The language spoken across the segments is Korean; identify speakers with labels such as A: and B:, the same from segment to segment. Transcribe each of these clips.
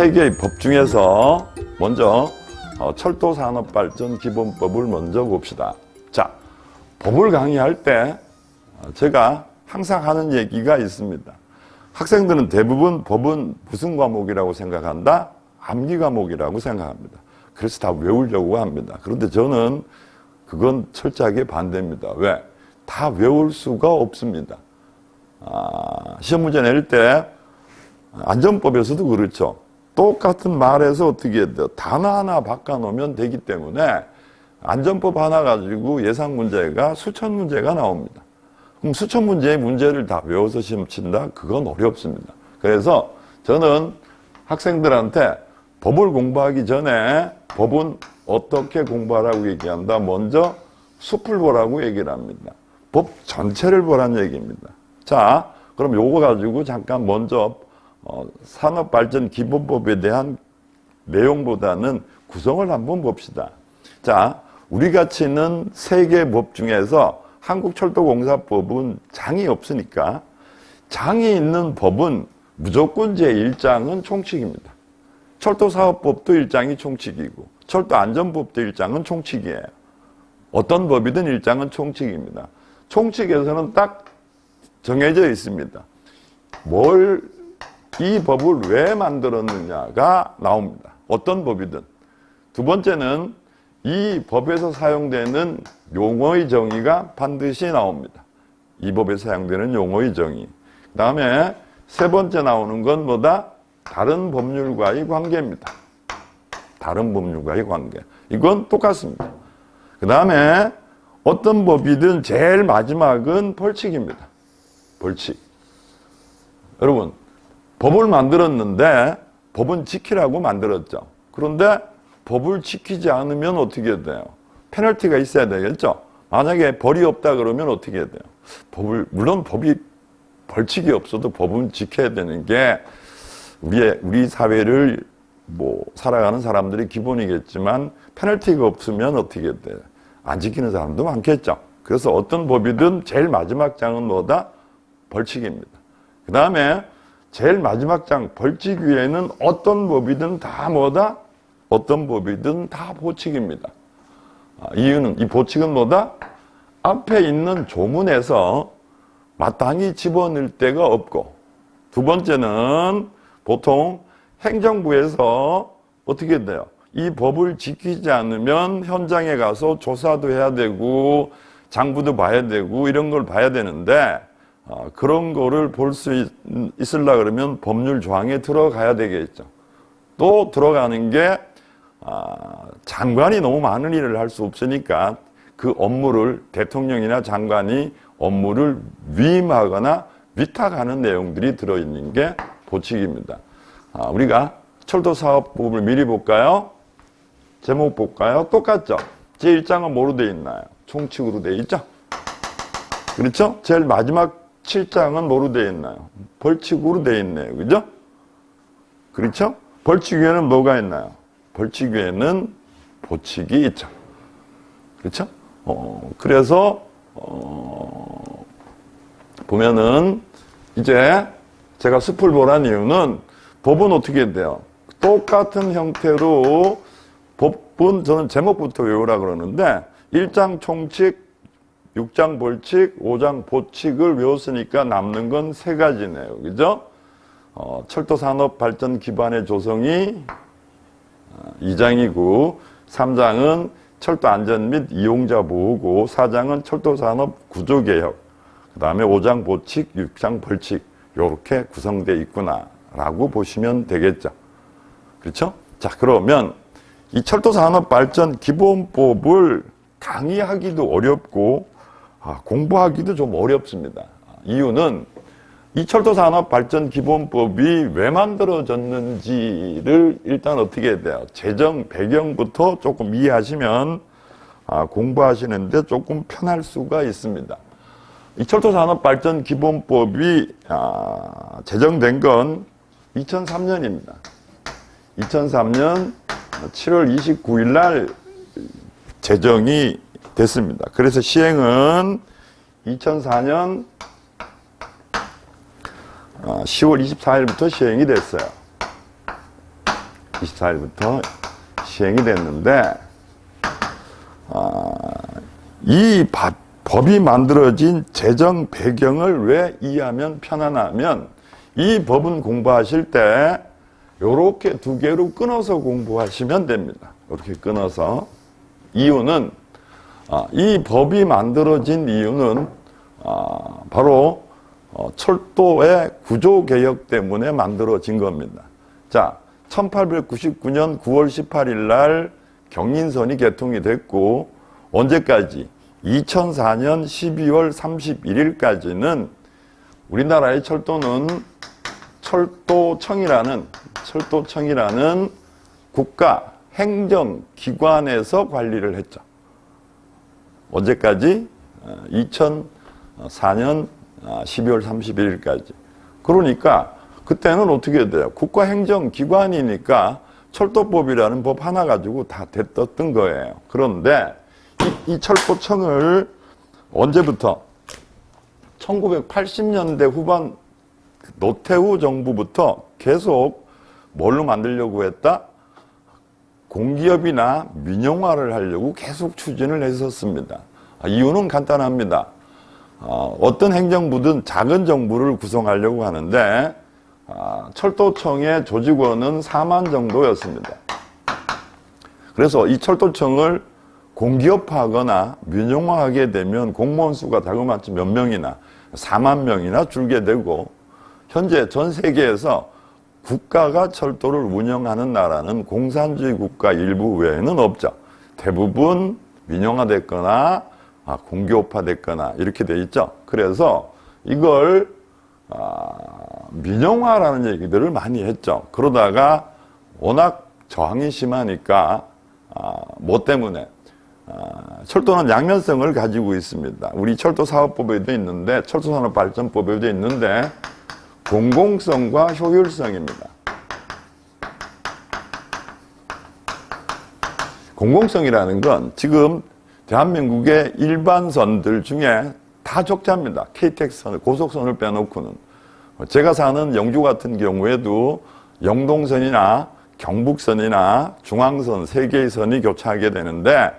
A: 그러면 세 개의 법 중에서 먼저 어, 철도 산업 발전 기본법을 먼저 봅시다. 자, 법을 강의할 때 어, 제가 항상 하는 얘기가 있습니다. 학생들은 대부분 법은 무슨 과목이라고 생각한다? 암기 과목이라고 생각합니다. 그래서 다 외우려고 합니다. 그런데 저는 그건 철저하게 반대입니다. 왜? 다 외울 수가 없습니다. 아, 시험 문제 낼 때 안전법에서도 그렇죠. 똑같은 말에서 어떻게 해야 돼요? 단어 하나 바꿔놓으면 되기 때문에 안전법 하나 가지고 예상 문제가 수천 문제가 나옵니다. 그럼 수천 문제의 문제를 다 외워서 시험 친다? 그건 어렵습니다. 그래서 저는 학생들한테 법을 공부하기 전에 법은 어떻게 공부하라고 얘기한다? 먼저 숲을 보라고 얘기를 합니다. 법 전체를 보라는 얘기입니다. 자, 그럼 요거 가지고 잠깐 먼저 어, 산업발전기본법에 대한 내용보다는 구성을 한번 봅시다. 자, 우리 같이 있는 세개법 중에서 한국철도공사법은 장이 없으니까 장이 있는 법은 무조건 제1장은 총칙입니다. 철도사업법도 1장이 총칙이고 철도안전법도 1장은 총칙이에요. 어떤 법이든 1장은 총칙입니다. 총칙에서는 딱 정해져 있습니다. 뭘, 이 법을 왜 만들었느냐가 나옵니다. 어떤 법이든. 두 번째는 이 법에서 사용되는 용어의 정의가 반드시 나옵니다. 이 법에 사용되는 용어의 정의. 그 다음에 세 번째 나오는 건 뭐다? 다른 법률과의 관계입니다. 다른 법률과의 관계. 이건 똑같습니다. 그 다음에 어떤 법이든 제일 마지막은 벌칙입니다. 벌칙. 여러분, 법을 만들었는데 법은 지키라고 만들었죠. 그런데 법을 지키지 않으면 어떻게 돼요? 페널티가 있어야 되겠죠. 만약에 벌이 없다 그러면 어떻게 돼요? 법을 물론 법이 벌칙이 없어도 법은 지켜야 되는 게 우리의 우리 사회를 뭐 살아가는 사람들이 기본이겠지만 페널티가 없으면 어떻게 돼요? 안 지키는 사람도 많겠죠. 그래서 어떤 법이든 제일 마지막 장은 뭐다? 벌칙입니다. 그 다음에 제일 마지막 장 벌칙 위에는 어떤 법이든 다 뭐다? 어떤 법이든 다 보칙입니다. 아, 이유는 이 보칙은 뭐다? 앞에 있는 조문에서 마땅히 집어넣을 데가 없고 두 번째는 보통 행정부에서 어떻게 돼요? 이 법을 지키지 않으면 현장에 가서 조사도 해야 되고 장부도 봐야 되고 이런 걸 봐야 되는데 어, 그런 거를 볼 수 있으려 그러면 법률 조항에 들어가야 되겠죠. 또 들어가는 게 아, 장관이 너무 많은 일을 할 수 없으니까 그 업무를 대통령이나 장관이 업무를 위임하거나 위탁하는 내용들이 들어있는 게 보칙입니다. 아, 우리가 철도 사업법을 미리 볼까요? 제목 볼까요? 똑같죠? 제1장은 뭐로 돼 있나요? 총칙으로 돼 있죠? 그렇죠? 제일 마지막 7장은 뭐로 돼 있나요? 벌칙으로 돼 있네요. 그죠? 그렇죠? 벌칙 위에는 뭐가 있나요? 벌칙 위에는 보칙이 있죠. 그렇죠? 어, 그래서 어, 보면은 이제 제가 숲을 보란 이유는 법은 어떻게 돼요? 똑같은 형태로 법은 저는 제목부터 외우라 그러는데 1장 총칙, 6장 벌칙, 5장 보칙을 외웠으니까 남는 건 세 가지네요. 그죠? 어, 철도 산업 발전 기반의 조성이 2장이고 3장은 철도 안전 및 이용자 보호고 4장은 철도 산업 구조 개혁. 그 다음에 5장 보칙, 6장 벌칙 요렇게 구성되어 있구나 라고 보시면 되겠죠. 그렇죠? 자, 그러면 이 철도 산업 발전 기본법을 강의하기도 어렵고 아, 공부하기도 좀 어렵습니다. 이유는 이 철도 산업 발전 기본법이 왜 만들어졌는지를 일단 어떻게 해야 돼요? 재정 배경부터 조금 이해하시면 아, 공부하시는데 조금 편할 수가 있습니다. 이 철도 산업 발전 기본법이 아, 제정된 건 2003년입니다. 2003년 7월 29일 날 제정이 됐습니다. 그래서 시행은 2004년 10월 24일부터 시행이 됐어요. 24일부터 시행이 됐는데 아, 이 바- 법이 만들어진 재정 배경을 왜 이해하면 편안하면 이 법은 공부하실 때 요렇게 두 개로 끊어서 공부하시면 됩니다. 이렇게 끊어서 이유는 아, 이 법이 만들어진 이유는 아, 바로 어, 철도의 구조 개혁 때문에 만들어진 겁니다. 자, 1899년 9월 18일 날 경인선이 개통이 됐고 언제까지? 2004년 12월 31일까지는 우리나라의 철도는 철도청이라는 철도청이라는 국가 행정 기관에서 관리를 했죠. 언제까지? 2004년 12월 31일까지. 그러니까 그때는 어떻게 돼요? 국가행정기관이니까 철도법이라는 법 하나 가지고 다 됐던 거예요. 그런데 이, 이 철도청을 언제부터? 1980년대 후반 노태우 정부부터 계속 뭘로 만들려고 했다? 공기업이나 민영화를 하려고 계속 추진을 했었습니다. 아, 이유는 간단합니다. 어, 어떤 행정부든 작은 정부를 구성하려고 하는데 아, 철도청의 조직원은 4만 정도였습니다. 그래서 이 철도청을 공기업화하거나 민영화하게 되면 공무원 수가 자그마치 몇 명이나 4만 명이나 줄게 되고 현재 전 세계에서 국가가 철도를 운영하는 나라는 공산주의 국가 일부 외에는 없죠. 대부분 민영화됐거나 아, 공기업화됐거나 이렇게 돼 있죠. 그래서 이걸 아, 민영화라는 얘기들을 많이 했죠. 그러다가 워낙 저항이 심하니까 아, 뭐 때문에 아, 철도는 양면성을 가지고 있습니다. 우리 철도사업법에도 있는데 철도산업발전법에도 있는데 공공성과 효율성입니다. 공공성이라는 건 지금 대한민국의 일반선들 중에 다 적자입니다. KTX선, 고속선을 빼놓고는. 제가 사는 영주 같은 경우에도 영동선이나 경북선이나 중앙선 세 개의 선이 교차하게 되는데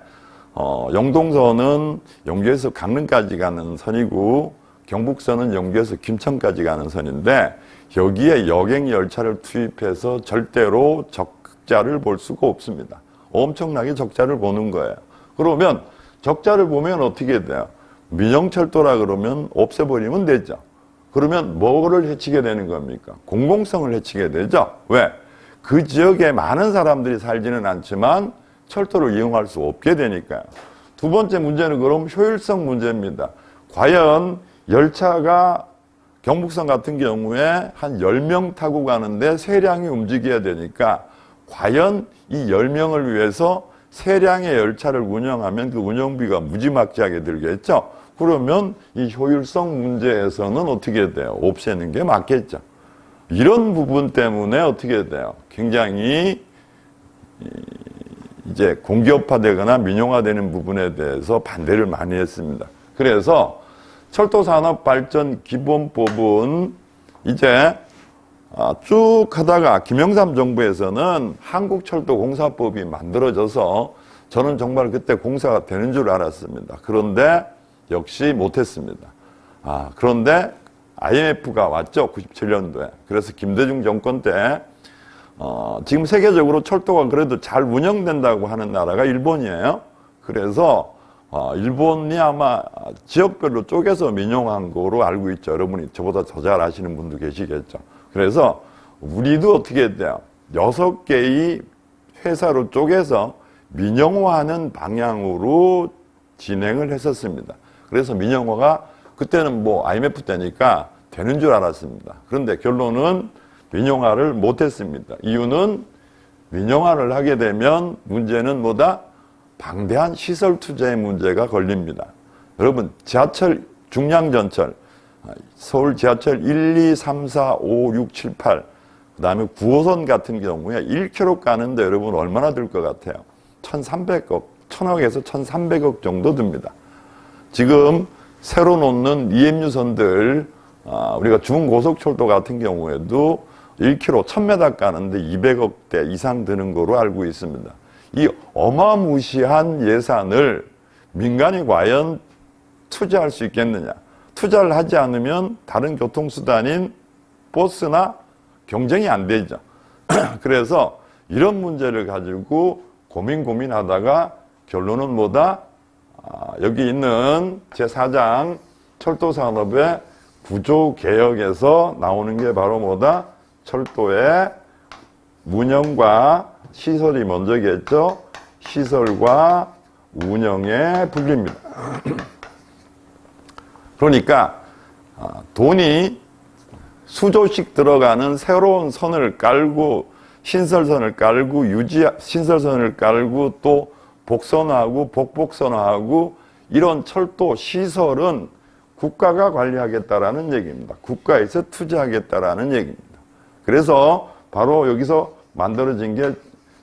A: 어, 영동선은 영주에서 강릉까지 가는 선이고 경북선은 영주에서 김천까지 가는 선인데 여기에 여객 열차를 투입해서 절대로 적자를 볼 수가 없습니다. 엄청나게 적자를 보는 거예요. 그러면 적자를 보면 어떻게 돼요? 민영철도라 그러면 없애버리면 되죠. 그러면 뭐를 해치게 되는 겁니까? 공공성을 해치게 되죠. 왜? 그 지역에 많은 사람들이 살지는 않지만 철도를 이용할 수 없게 되니까요. 두 번째 문제는 그럼 효율성 문제입니다. 과연 열차가 경북선 같은 경우에 한 10명 타고 가는데 세량이 움직여야 되니까 과연 이 10명을 위해서 세량의 열차를 운영하면 그 운영비가 무지막지하게 들겠죠. 그러면 이 효율성 문제에서는 어떻게 돼요? 없애는 게 맞겠죠. 이런 부분 때문에 어떻게 돼요? 굉장히 이제 공기업화되거나 민영화되는 부분에 대해서 반대를 많이 했습니다. 그래서 철도산업발전기본법은 이제 아, 쭉 하다가 김영삼 정부에서는 한국철도공사법이 만들어져서 저는 정말 그때 공사가 되는 줄 알았습니다. 그런데 역시 못했습니다. 아, 그런데 IMF가 왔죠. 97년도에. 그래서 김대중 정권 때 어, 지금 세계적으로 철도가 그래도 잘 운영된다고 하는 나라가 일본이에요. 그래서 어, 일본이 아마 지역별로 쪼개서 민영한 거로 알고 있죠. 여러분이 저보다 더 잘 아시는 분도 계시겠죠. 그래서 우리도 어떻게 돼요? 여섯 개의 회사로 쪼개서 민영화하는 방향으로 진행을 했었습니다. 그래서 민영화가 그때는 뭐 IMF 때니까 되는 줄 알았습니다. 그런데 결론은 민영화를 못했습니다. 이유는 민영화를 하게 되면 문제는 뭐다? 방대한 시설 투자의 문제가 걸립니다. 여러분, 지하철, 중량전철, 서울 지하철 1, 2, 3, 4, 5, 6, 7, 8, 그 다음에 9호선 같은 경우에 1km 가는데 여러분 얼마나 들 것 같아요? 1,300억, 1,000억에서 1,300억 정도 듭니다. 지금 새로 놓는 EMU선들, 아, 우리가 중고속철도 같은 경우에도 1km 1000m 가는데 200억대 이상 드는 거로 알고 있습니다. 이 어마무시한 예산을 민간이 과연 투자할 수 있겠느냐? 투자를 하지 않으면 다른 교통수단인 버스나 경쟁이 안 되죠. 그래서 이런 문제를 가지고 고민 고민하다가 결론은 뭐다? 아, 여기 있는 제4장 철도산업의 구조개혁에서 나오는 게 바로 뭐다? 철도의 운영과 시설이 먼저겠죠? 시설과 운영의 분리입니다. 그러니까 아, 돈이 수조씩 들어가는 새로운 선을 깔고 신설선을 깔고 유지 신설선을 깔고 또 복선하고 복복선하고 이런 철도 시설은 국가가 관리하겠다라는 얘기입니다. 국가에서 투자하겠다라는 얘기입니다. 그래서 바로 여기서 만들어진 게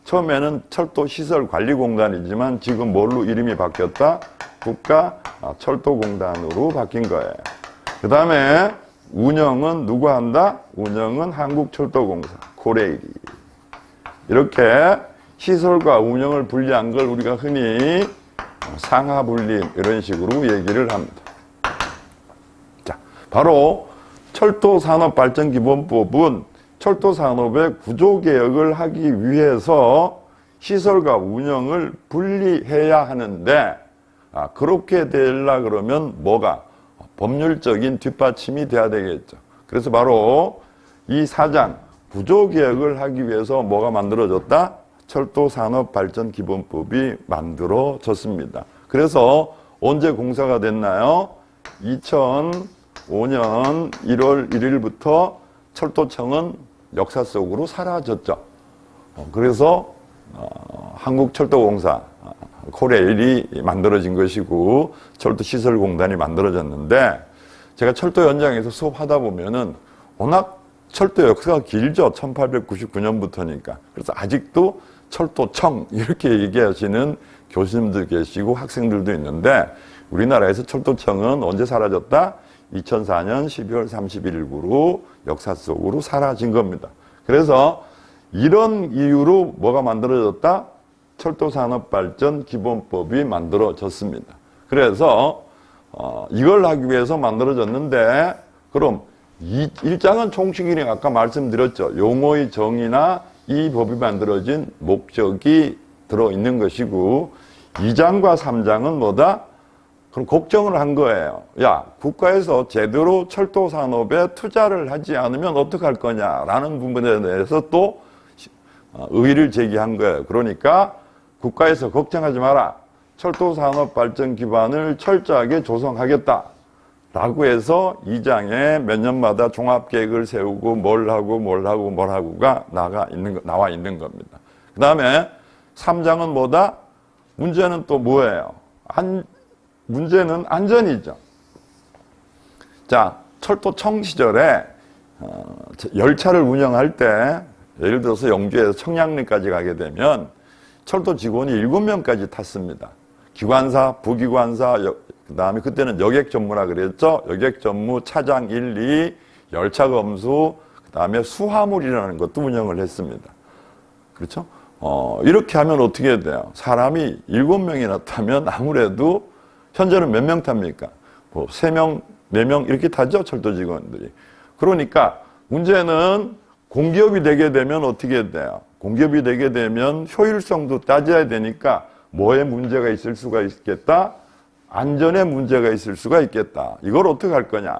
A: 처음에는 철도 시설 관리 공단이지만 지금 뭘로 이름이 바뀌었다? 국가 아, 철도공단으로 바뀐 거예요. 그 다음에 운영은 누가 한다? 운영은 한국철도공사, 코레일이. 이렇게 시설과 운영을 분리한 걸 우리가 흔히 상하 분림 이런 식으로 얘기를 합니다. 자, 바로 철도산업발전기본법은 철도 산업의 구조 개혁을 하기 위해서 시설과 운영을 분리해야 하는데 아, 그렇게 되려 그러면 뭐가 법률적인 뒷받침이 돼야 되겠죠. 그래서 바로 이 사장 구조 개혁을 하기 위해서 뭐가 만들어졌다? 철도 산업 발전 기본법이 만들어졌습니다. 그래서 언제 공사가 됐나요? 2005년 1월 1일부터 철도청은 역사 속으로 사라졌죠. 어, 그래서 어, 한국철도공사 어, 코레일이 만들어진 것이고 철도시설공단이 만들어졌는데 제가 철도 현장에서 수업하다 보면은 워낙 철도 역사가 길죠. 1899년부터니까. 그래서 아직도 철도청 이렇게 얘기하시는 교수님들 계시고 학생들도 있는데 우리나라에서 철도청은 언제 사라졌다? 2004년 12월 31일부로 역사 속으로 사라진 겁니다. 그래서 이런 이유로 뭐가 만들어졌다? 철도산업발전 기본법이 만들어졌습니다. 그래서 어, 이걸 하기 위해서 만들어졌는데 그럼 이 일장은 총칙이니 아까 말씀드렸죠. 용어의 정의나 이 법이 만들어진 목적이 들어있는 것이고 2장과 3장은 뭐다? 그럼 걱정을 한 거예요. 야, 국가에서 제대로 철도 산업에 투자를 하지 않으면 어떡할 거냐라는 부분에 대해서 또 어, 의의를 제기한 거예요. 그러니까 국가에서 걱정하지 마라. 철도 산업 발전 기반을 철저하게 조성하겠다. 라고 해서 이장에 몇 년마다 종합 계획을 세우고 뭘 하고 뭘 하고 뭘 하고가 나가 있는 거- 나와 있는 겁니다. 그 다음에 3장은 뭐다? 문제는 또 뭐예요? 안, 문제는 안전이죠. 자, 철도청 시절에 어, 열차를 운영할 때 예를 들어서 영주에서 청량리까지 가게 되면 철도 직원이 7명까지 탔습니다. 기관사, 부기관사, 그 다음에 그때는 여객 전무라 그랬죠. 여객 전무, 차장 1, 2, 열차 검수, 그 다음에 수화물이라는 것도 운영을 했습니다. 그렇죠? 어, 이렇게 하면 어떻게 돼요? 사람이 7명이나 타면 아무래도 현재는 몇 명 탑니까? 뭐 3명, 4명 이렇게 타죠? 철도 직원들이. 그러니까 문제는 공기업이 되게 되면 어떻게 돼요? 공기업이 되게 되면 효율성도 따져야 되니까 뭐에 문제가 있을 수가 있겠다? 안전에 문제가 있을 수가 있겠다. 이걸 어떻게 할 거냐?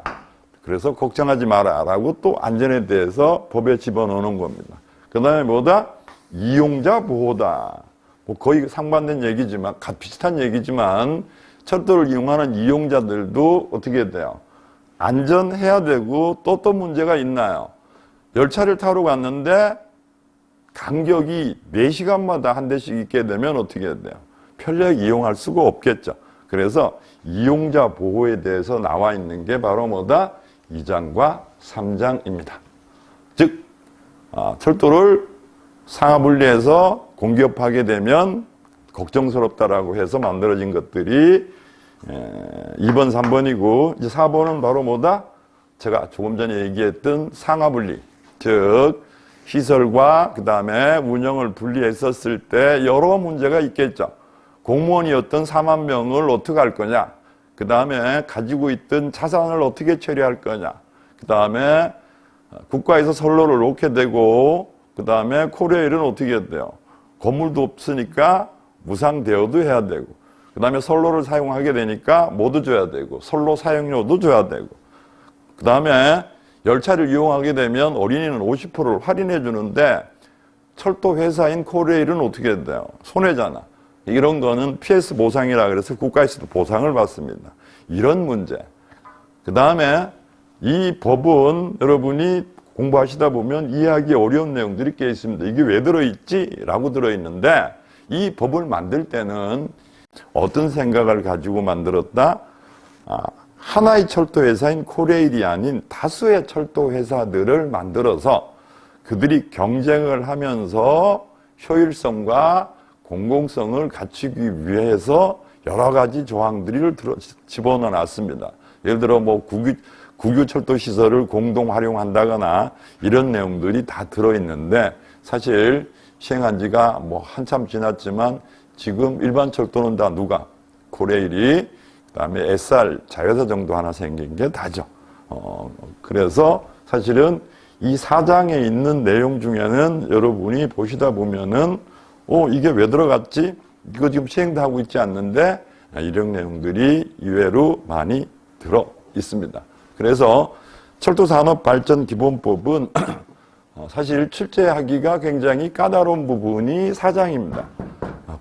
A: 그래서 걱정하지 마라. 라고 또 안전에 대해서 법에 집어넣는 겁니다. 그 다음에 뭐다? 이용자 보호다. 뭐 거의 상반된 얘기지만, 갓 비슷한 얘기지만, 철도를 이용하는 이용자들도 어떻게 돼요? 안전해야 되고, 또 또 문제가 있나요? 열차를 타러 갔는데, 간격이 4시간마다 한 대씩 있게 되면 어떻게 돼요? 편리하게 이용할 수가 없겠죠. 그래서 이용자 보호에 대해서 나와 있는 게 바로 뭐다? 2장과 3장입니다. 즉, 아, 철도를 상하 분리해서 공기업하게 되면 걱정스럽다라고 해서 만들어진 것들이 에, 2번, 3번이고 이제 4번은 바로 뭐다? 제가 조금 전에 얘기했던 상하 분리. 즉 시설과 그 다음에 운영을 분리했었을 때 여러 문제가 있겠죠. 공무원이었던 4만 명을 어떻게 할 거냐. 그 다음에 가지고 있던 자산을 어떻게 처리할 거냐. 그 다음에 국가에서 선로를 놓게 되고 그 다음에 코레일은 어떻게 해야 돼요? 건물도 없으니까 무상 대여도 해야 되고 그 다음에 선로를 사용하게 되니까 모두 줘야 되고 선로 사용료도 줘야 되고 그 다음에 열차를 이용하게 되면 어린이는 50%를 할인해 주는데 철도 회사인 코레일은 어떻게 돼요? 손해잖아. 이런 거는 PS 보상이라 그래서 국가에서도 보상을 받습니다. 이런 문제. 그 다음에 이 법은 여러분이 공부하시다 보면 이해하기 어려운 내용들이 꽤 있습니다. 이게 왜 들어있지? 라고 들어있는데 이 법을 만들 때는 어떤 생각을 가지고 만들었다? 아, 하나의 철도 회사인 코레일이 아닌 다수의 철도 회사들을 만들어서 그들이 경쟁을 하면서 효율성과 공공성을 갖추기 위해서 여러 가지 조항들을 들어 집어넣어 놨습니다. 예를 들어 뭐 국유, 국유철도 시설을 공동 활용한다거나 이런 내용들이 다 들어있는데 사실 시행한 지가 뭐 한참 지났지만 지금 일반 철도는 다 누가 코레일이 그다음에 SR 자회사 정도 하나 생긴 게 다죠. 어, 그래서 사실은 이 사장에 있는 내용 중에는 여러분이 보시다 보면은 어 이게 왜 들어갔지? 이거 지금 시행도 하고 있지 않는데 이런 내용들이 의외로 많이 들어 있습니다. 그래서 철도산업발전기본법은 어, 사실 출제하기가 굉장히 까다로운 부분이 사장입니다.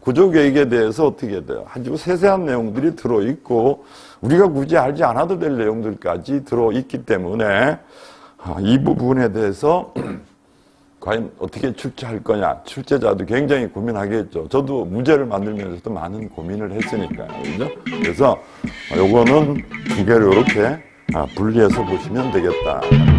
A: 아, 구조계획에 대해서 어떻게 돼요? 아주 세세한 내용들이 들어있고 우리가 굳이 알지 않아도 될 내용들까지 들어있기 때문에 아, 이 부분에 대해서 과연 어떻게 출제할 거냐 출제자도 굉장히 고민하겠죠. 저도 무죄를 만들면서도 많은 고민을 했으니까요. 그죠? 그래서 요거는 두 개를 이렇게 아, 분리해서 보시면 되겠다.